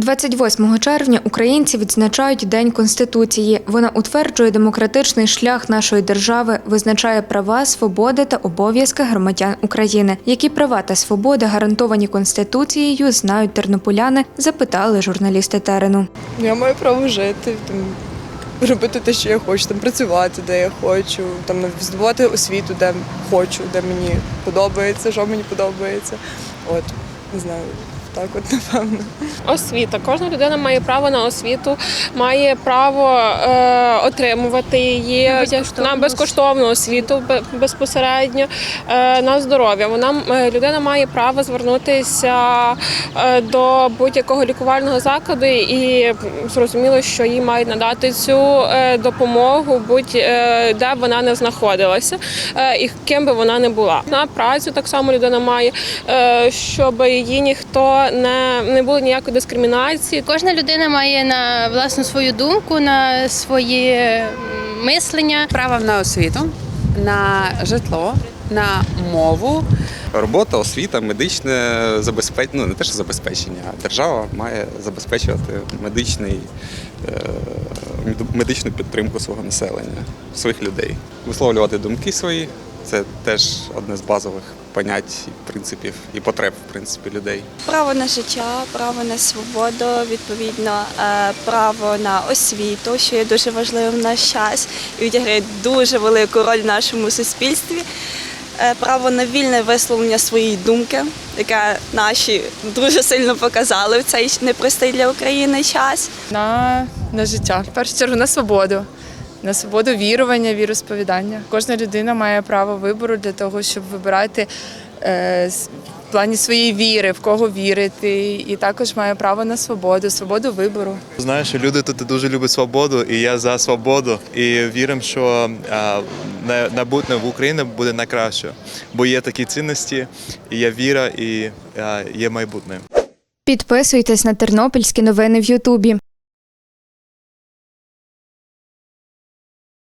28 червня українці відзначають День Конституції. Вона утверджує демократичний шлях нашої держави, визначає права, свободи та обов'язки громадян України. Які права та свободи гарантовані Конституцією, знають тернополяни, запитали журналісти терену. Я маю право жити, там, робити те, що я хочу, там, працювати, де я хочу, там, здобувати освіту, де хочу, де мені подобається, що мені подобається. От, не знаю, так от, напевно. Освіта. Кожна людина має право на освіту, має право е, отримувати її на безкоштовну освіту безпосередньо е, на здоров'я. Вона е, людина має право звернутися е, до будь-якого лікувального закладу і зрозуміло, що їй мають надати цю е, допомогу, будь-де де вона не знаходилася е, і ким би вона не була. На працю так само людина має, е, щоб її ніхто не, не було ніякої дискримінації. Кожна людина має на власну свою думку, на своє мислення. право на освіту, на житло, на мову. Робота, освіта, медичне забезпечення, ну не те, що забезпечення, а держава має забезпечувати медичний, е, медичну підтримку свого населення, своїх людей. Висловлювати думки свої це теж одне з базових понять, принципів і потреб, в принципі, людей. Право на життя, право на свободу, відповідно, е, право на освіту, що є дуже важливим в наш час і відіграє дуже велику роль в нашому суспільстві. Е, Право на вільне висловлення своєї думки, яке наші дуже сильно показали в цей непростий для України час. на, на життя. В першу чергу на свободу. На свободу вірування, віросповідання. Кожна людина має право вибору для того, щоб вибирати е, в плані своєї віри, в кого вірити, і також має право на свободу, свободу вибору. Знаю, що люди тут дуже люблять свободу, і я за свободу. І віримо, що а, на- в Україні буде найкраще, бо є такі цінності, і є віра, і а, є майбутнє. Підписуйтесь на тернопільські новини в Ютубі.